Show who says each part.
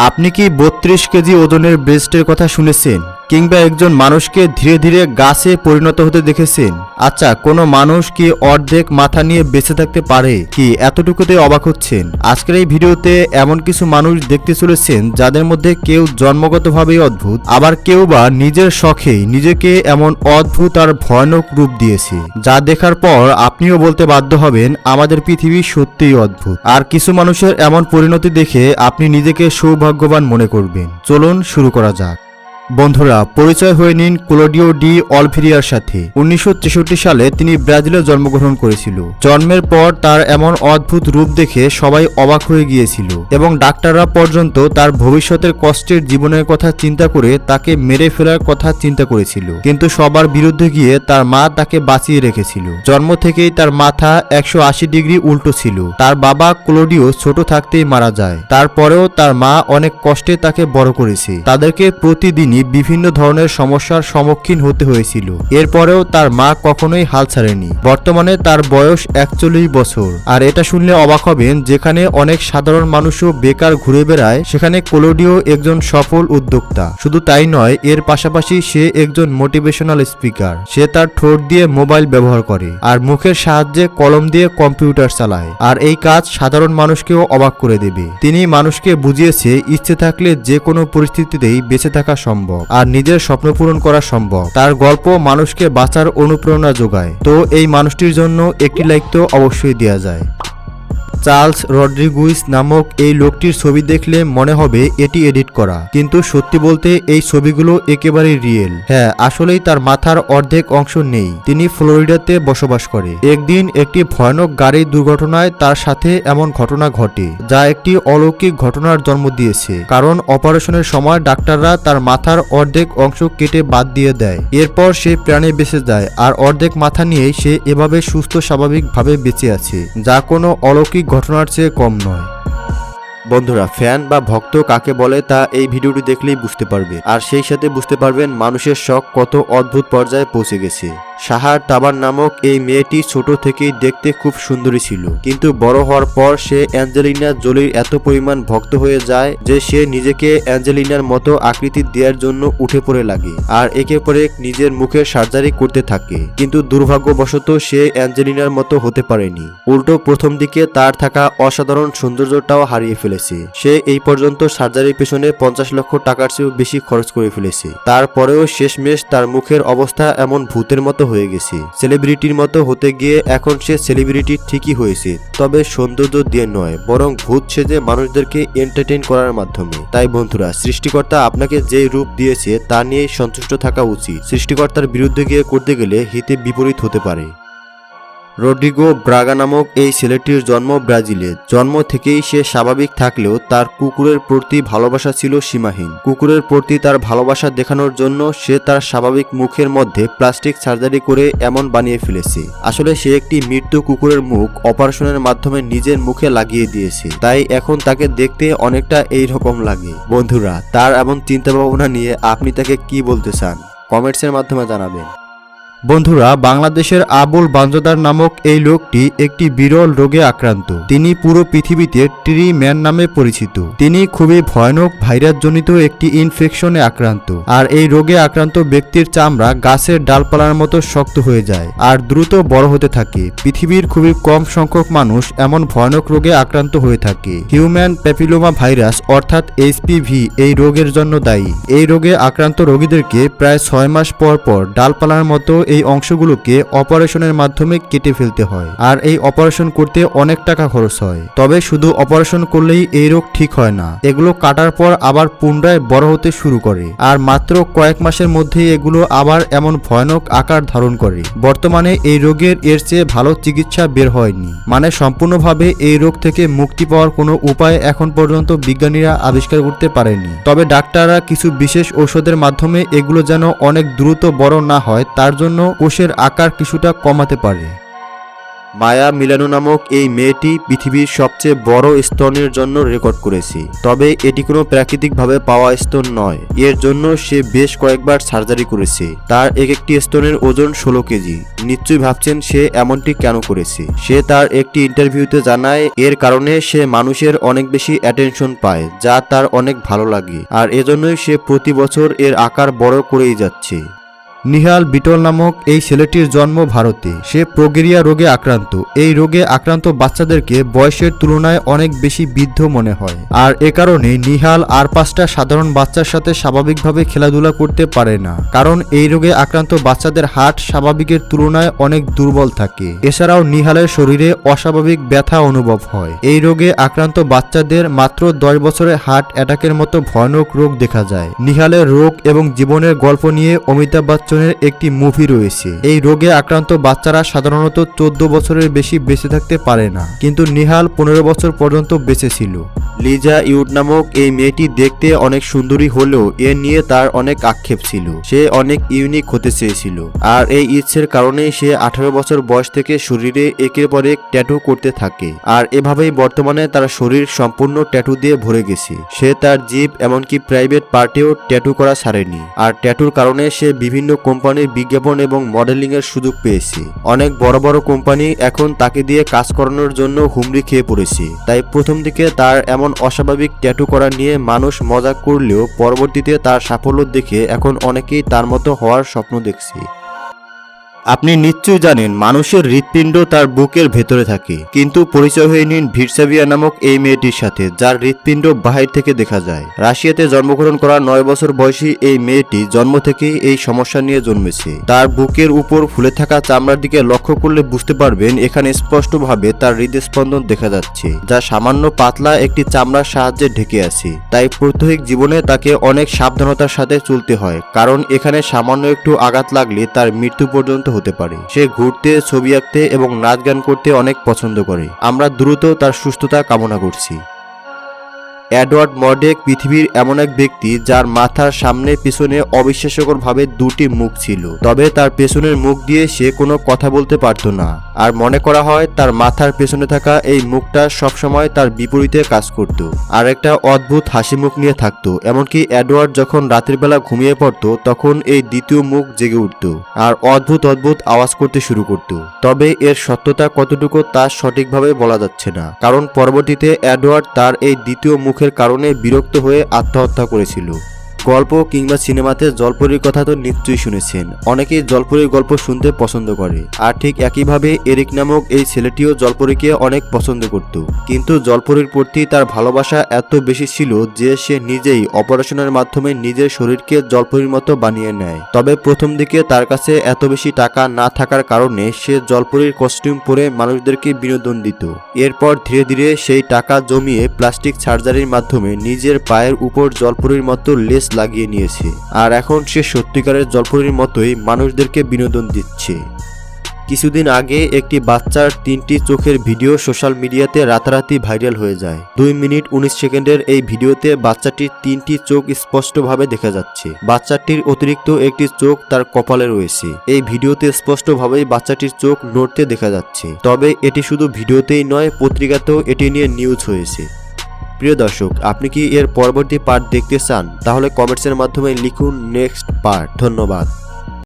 Speaker 1: আপনি কি বত্রিশ কেজি ওজনের ব্রেস্টের কথা শুনেছেন? কিংবা একজন মানুষকে ধীরে ধীরে গাছে পরিণত হতে দেখেছেন। আচ্ছা কোনো মানুষ কি অর্ধেক মাথা নিয়ে বেঁচে থাকতে পারে? কি এতটুকুতে অবাক হচ্ছেন? আজকের এই ভিডিওতে এমন কিছু মানুষ দেখতে চলেছেন যাদের মধ্যে কেউ জন্মগতভাবেই অদ্ভুত, আবার কেউ বা নিজের শখেই নিজেকে এমন অদ্ভুত আর ভয়ানক রূপ দিয়েছে। যা দেখার পর আপনিও বলতে বাধ্য হবেন, আমাদের পৃথিবী সত্যিই অদ্ভুত। আর কিছু মানুষের এমন পরিণতি দেখে আপনি নিজেকে সৌভাগ্যবান মনে করবেন। চলুন শুরু করা যাক। বন্ধুরা, পরিচয় হয়ে নিন ক্লোডিও ডি অলভিরিয়ার সাথে। উনিশশো তেষট্টি সালে তিনি ব্রাজিলে জন্মগ্রহণ করেছিল। জন্মের পর তার এমন অদ্ভুত রূপ দেখে সবাই অবাক হয়ে গিয়েছিল এবং ডাক্তাররা পর্যন্ত তার ভবিষ্যতের কষ্টের জীবনের কথা চিন্তা করে তাকে মেরে ফেলার কথা চিন্তা করেছিল। কিন্তু সবার বিরুদ্ধে গিয়ে তার মা তাকে বাঁচিয়ে রেখেছিল। জন্ম থেকেই তার মাথা একশো আশি ডিগ্রি উল্টো ছিল। তার বাবা ক্লোডিও ছোট থাকতেই মারা যায়। তারপরেও তার মা অনেক কষ্টে তাকে বড় করেছে। তাদেরকে প্রতিদিনই বিভিন্ন ধরনের সমস্যার সম্মুখীন হতে হয়েছিল। এরপরেও তার মা কখনোই হাল ছাড়েনি। বর্তমানে তার বয়স একচল্লিশ বছর। আর এটা শুনলে অবাক হবেন, যেখানে অনেক সাধারণ মানুষও বেকার ঘুরে বেড়ায়, সেখানে কোলোডিও একজন সফল উদ্যোক্তা। শুধু তাই নয়, এর পাশাপাশি সে একজন মোটিভেশনাল স্পিকার। সে তার ঠোঁট দিয়ে মোবাইল ব্যবহার করে, আর মুখের সাহায্যে কলম দিয়ে কম্পিউটার চালায়। আর এই কাজ সাধারণ মানুষকেও অবাক করে দেবে। তিনি মানুষকে বুঝিয়েছে, ইচ্ছে থাকলে যে কোনো পরিস্থিতিতেই বেঁচে থাকা সম্ভব। আর নিজের স্বপ্ন পূরণ করা সম্ভব। তার গল্প মানুষকে বাঁচার অনুপ্রেরণা যোগায়। তো এই মানুষটির জন্য একটি লাইক তো অবশ্যই দেওয়া যায়। চার্লস রড্রিগুইস নামক এই লোকটির ছবি দেখলে মনে হবে এটি এডিট করা। কিন্তু সত্যি বলতে এই ছবিগুলো একেবারে রিয়েল। হ্যাঁ আসলেই তার মাথার অর্ধেক অংশ নেই। তিনি ফ্লোরিডাতে বসবাস করে। একদিন একটি ভয়ানক গাড়ি দুর্ঘটনায় তার সাথে এমন ঘটনা ঘটে, যা একটি অলৌকিক ঘটনার জন্ম দিয়েছে। কারণ অপারেশনের সময় ডাক্তাররা তার মাথার অর্ধেক অংশ কেটে বাদ দিয়ে দেয়। এরপর সে প্রাণে বেঁচে যায়, আর অর্ধেক মাথা নিয়ে সে এভাবে সুস্থ স্বাভাবিকভাবে বেঁচে আছে, যা কোনো অলৌকিক ঘটনার চেয়ে কম নয়। বন্ধুরা, ফ্যান বা ভক্ত কাকে বলে তা এই ভিডিওটি দেখলেই বুঝতে পারবে। আর সেই সাথে বুঝতে পারবেন মানুষের শখ কত অদ্ভুত পর্যায়ে পৌঁছে গেছে। সাহার তাবার নামক এই মেয়েটি ছোট থেকেই দেখতে খুব সুন্দরী ছিল। কিন্তু বড় হওয়ার পর সে অ্যাঞ্জেলিনা জোলির এত পরিমাণ ভক্ত হয়ে যায় যে সে নিজেকে অ্যাঞ্জেলিনার মতো আকৃতি দেওয়ার জন্য উঠে পড়ে লাগে আর একে পরে নিজের মুখের সার্জারি করতে থাকে। কিন্তু দুর্ভাগ্যবশত সে অ্যাঞ্জেলিনার মতো হতে পারেনি। উল্টো প্রথম দিকে তার থাকা অসাধারণ সৌন্দর্যটাও হারিয়ে ফেলেছে। সে এই পর্যন্ত সার্জারির পেছনে পঞ্চাশ লক্ষ টাকার চেয়েও বেশি খরচ করে ফেলেছে। তারপরেও শেষমেশ তার মুখের অবস্থা এমন ভূতের মতো হয়ে গেছে। সেলিব্রিটির মতো হতে গিয়ে এখন সে সেলিব্রিটি ঠিকই হয়েছে। তবে সৌন্দর্য দিয়ে নয়, বরং ভূত সেজে মানুষদেরকে এন্টারটেইন করার মাধ্যমে। তাই বন্ধুরা, সৃষ্টিকর্তা আপনাকে যে রূপ দিয়েছে তা নিয়ে সন্তুষ্ট থাকা উচিত। সৃষ্টিকর্তার বিরুদ্ধে গিয়ে করতে গেলে হিতে বিপরীত হতে পারে। রড্রিগো ব্রাগা নামক এই ছেলেটির জন্ম ব্রাজিলে। জন্ম থেকেই সে স্বাভাবিক থাকলেও তার কুকুরের প্রতি ভালোবাসা ছিল সীমাহীন। কুকুরের প্রতি তার ভালোবাসা দেখানোর জন্য সে তার স্বাভাবিক মুখের মধ্যে প্লাস্টিক সার্জারি করে এমন বানিয়ে ফেলেছে। আসলে সে একটি মৃত্যু কুকুরের মুখ অপারেশনের মাধ্যমে নিজের মুখে লাগিয়ে দিয়েছে। তাই এখন তাকে দেখতে অনেকটা এই রকম লাগে। বন্ধুরা, তার এমন চিন্তা ভাবনা নিয়ে আপনি তাকে কি বলতে চান? কমেন্টসের মাধ্যমে জানাবেন। বন্ধুরা, বাংলাদেশের আবুল বাঞ্জদার নামক এই লোকটি একটি বিরল রোগে আক্রান্ত। তিনি পুরো পৃথিবীতে ট্রি ম্যান নামে পরিচিত। তিনি খুবই ভয়ানক ভাইরাসজনিত একটি ইনফেকশনে আক্রান্ত। আর এই রোগে আক্রান্ত ব্যক্তির চামড়া গাছের ডালপালার মতো শক্ত হয়ে যায় আর দ্রুত বড় হতে থাকে। পৃথিবীর খুবই কম সংখ্যক মানুষ এমন ভয়ানক রোগে আক্রান্ত হয়ে থাকে। হিউম্যান প্যাপিলোমা ভাইরাস অর্থাৎ এইচপিভি এই রোগের জন্য দায়ী। এই রোগে আক্রান্ত রোগীদেরকে প্রায় ছয় মাস পর পর ডালপালার মতো এই অংশগুলোকে অপারেশনের মাধ্যমে কেটে ফেলতে হয়। আর এই অপারেশন করতে অনেক টাকা খরচ হয়। তবে শুধু অপারেশন করলেই এই রোগ ঠিক হয় না। এগুলো কাটার পর আবার পুনরায় বড় হতে শুরু করে। আর মাত্র কয়েক মাসের মধ্যেই এগুলো আবার এমন ভয়ানক আকার ধারণ করে। বর্তমানে এই রোগের এর চেয়ে ভালো চিকিৎসা বের হয়নি। মানে সম্পূর্ণভাবে এই রোগ থেকে মুক্তি পাওয়ার কোনো উপায় এখন পর্যন্ত বিজ্ঞানীরা আবিষ্কার করতে পারেনি। তবে ডাক্তাররা কিছু বিশেষ ঔষধের মাধ্যমে এগুলো যেন অনেক দ্রুত বড় না হয়, তার জন্য কোষের আকার কিছুটা কমাতে পারে। মায়া মিলানো নামক এই মেয়েটি পৃথিবীর সবচেয়ে বড় স্তনের জন্য রেকর্ড করেছে। তবে এটি কোনো প্রাকৃতিকভাবে পাওয়া স্তন নয়। এর জন্য সে বেশ কয়েকবার সার্জারি করেছে। তার এক একটি স্তনের ওজন ষোলো কেজি। নিশ্চয়ই ভাবছেন সে এমনটি কেন করেছে। সে তার একটি ইন্টারভিউতে জানায়, এর কারণে সে মানুষের অনেক বেশি অ্যাটেনশন পায়, যা তার অনেক ভালো লাগে। আর এজন্যই সে প্রতি বছর এর আকার বড় করেই যাচ্ছে। নিহাল বিটল নামক এই ছেলেটির জন্ম ভারতে। সে প্রোগেরিয়া রোগে আক্রান্ত। এই রোগে আক্রান্ত বাচ্চাদেরকে বয়সের তুলনায় অনেক বেশি বৃদ্ধ মনে হয়। আর এ কারণে নিহাল আর পাঁচটা সাধারণ বাচ্চার সাথে স্বাভাবিকভাবে খেলাধুলা করতে পারে না। কারণ এই রোগে আক্রান্ত বাচ্চাদের হার্ট স্বাভাবিকের তুলনায় অনেক দুর্বল থাকে। এছাড়াও নিহালের শরীরে অস্বাভাবিক ব্যথা অনুভব হয়। এই রোগে আক্রান্ত বাচ্চাদের মাত্র দশ বছরের হার্ট অ্যাটাকের মতো ভয়ানক রোগ দেখা যায়। নিহালের রোগ এবং জীবনের গল্প নিয়ে অমিতাভ বচ্চনের একটি মুভি রয়েছে। এই রোগে আক্রান্ত বাচ্চারা সাধারণত চোদ্দ বছরের বেশি বেঁচে থাকতে পারে না, কিন্তু নিহাল পনেরো বছর পর্যন্ত বেঁচে ছিল। লিজা ইউড নামক এই মেয়েটি দেখতে অনেক সুন্দরী হলেও এ নিয়ে তার অনেক আক্ষেপ ছিল। সে অনেক ইউনিক হতে চেয়েছিল। আর এই ইচ্ছের কারণেই সে আঠারো বছর বয়স থেকে শরীরে একের পর এক ট্যাটু করতে থাকে। আর এভাবেই বর্তমানে তার শরীর সম্পূর্ণ ট্যাটু দিয়ে ভরে গেছে। সে তার জিপ, এমনকি প্রাইভেট পার্টেও ট্যাটু করা ছাড়েনি। আর ট্যাটুর কারণে সে বিভিন্ন কোম্পানির বিজ্ঞাপন এবং মডেলিং এর সুযোগ পেয়েছি। অনেক বড় বড় কোম্পানি এখন তাকে দিয়ে কাজ করানোর জন্য হুমড়ি খেয়ে পড়েছে। তাই প্রথম দিকে তার এমন অস্বাভাবিক ট্যাটু করা নিয়ে মানুষ মজা করলেও পরবর্তীতে তার সাফল্য দেখে এখন অনেকেই তার মতো হওয়ার স্বপ্ন দেখছে। আপনি নিশ্চয়ই জানেন, মানুষের হৃৎপিণ্ড তার বুকের ভেতরে থাকে। কিন্তু পরিচয় হয়ে নিন ভিরসাভিয়া নামক এই মেয়েটির সাথে, যার হৃৎপিণ্ড বাহির থেকে দেখা যায়। রাশিয়াতে জন্মগ্রহণ করা নয় বছর বয়সী এই মেয়েটি জন্ম থেকেই এই সমস্যা নিয়ে জন্মেছে। তার বুকের উপর ফুলে থাকা চামড়ার দিকে লক্ষ্য করলে বুঝতে পারবেন, এখানে স্পষ্টভাবে তার হৃদস্পন্দন দেখা যাচ্ছে, যা সামান্য পাতলা একটি চামড়ার সাহায্যে ঢেকে আছে। তাই প্রত্যহিক জীবনে তাকে অনেক সাবধানতার সাথে চলতে হয়, কারণ এখানে সামান্য একটু আঘাত লাগলে তার মৃত্যু পর্যন্ত হতে পারে। সে ঘুরতে, ছবি আঁকতে এবং নাচ গান করতে অনেক পছন্দ করে। আমরা দ্রুত তার সুস্থতা কামনা করছি। অ্যাডওয়ার্ড মর্ডেক পৃথিবীর এমন এক ব্যক্তি যার মাথার সামনে পিছনে অবিশ্বাস্যকরভাবে দুটি মুখ ছিল। তবে তার পেছনের মুখ দিয়ে সে কোনো কথা বলতে পারত না। আর মনে করা হয় তার মাথার পেছনে থাকা এই মুখটা সবসময় তার বিপরীতে কাজ করত। আর একটা অদ্ভুত হাসি মুখ নিয়ে থাকতো। এমনকি অ্যাডওয়ার্ড যখন রাতের বেলা ঘুমিয়ে পড়তো, তখন এই দ্বিতীয় মুখ জেগে উঠত আর অদ্ভুত অদ্ভুত আওয়াজ করতে শুরু করত। তবে এর সত্যতা কতটুকু তা সঠিকভাবে বলা যাচ্ছে না। কারণ পরবর্তীতে অ্যাডওয়ার্ড তার এই দ্বিতীয় মুখের কারণে বিরক্ত হয়ে আত্মহত্যা করেছিল। গল্প কিংবা সিনেমাতে জলপরীর কথা তো নিশ্চয়ই শুনেছেন। অনেকেই জলপরীর গল্প শুনতে পছন্দ করে। আর ঠিক একইভাবে এরিক নামক এই ছেলেটিও জলপরীকে অনেক পছন্দ করত। কিন্তু জলপরীর প্রতি তার ভালোবাসা এত বেশি ছিল যে সে নিজেই অপারেশনের মাধ্যমে নিজের শরীরকে জলপরীর মতো বানিয়ে নেয়। তবে প্রথম দিকে তার কাছে এত বেশি টাকা না থাকার কারণে সে জলপরীর কস্টিউম পরে মানুষদেরকে বিনোদন দিত। এরপর ধীরে ধীরে সেই টাকা জমিয়ে প্লাস্টিক সার্জারির মাধ্যমে নিজের পায়ের উপর জলপরীর মতো লেস লাগিয়ে নিয়েছে। আর এখন সে সত্যিকারের জলপরীর মতোই মানুষদেরকে বিনোদন দিচ্ছে। কিছুদিন আগে একটি বাচ্চার তিনটি চোখের ভিডিও সোশ্যাল মিডিয়াতে রাতারাতি ভাইরাল হয়ে যায়। দুই মিনিট উনিশ সেকেন্ডের এই ভিডিওতে বাচ্চাটির তিনটি চোখ স্পষ্টভাবে দেখা যাচ্ছে। বাচ্চাটির অতিরিক্ত একটি চোখ তার কপালে রয়েছে। এই ভিডিওতে স্পষ্টভাবেই বাচ্চাটির চোখ নড়তে দেখা যাচ্ছে। তবে এটি শুধু ভিডিওতেই নয়, পত্রিকাতেও এটি নিয়ে নিউজ হয়েছে। প্রিয় দর্শক, আপনি কি এর পরবর্তী পার্ট দেখতে চান? তাহলে কমেন্টসের মাধ্যমে লিখুন নেক্সট পার্ট ধন্যবাদ।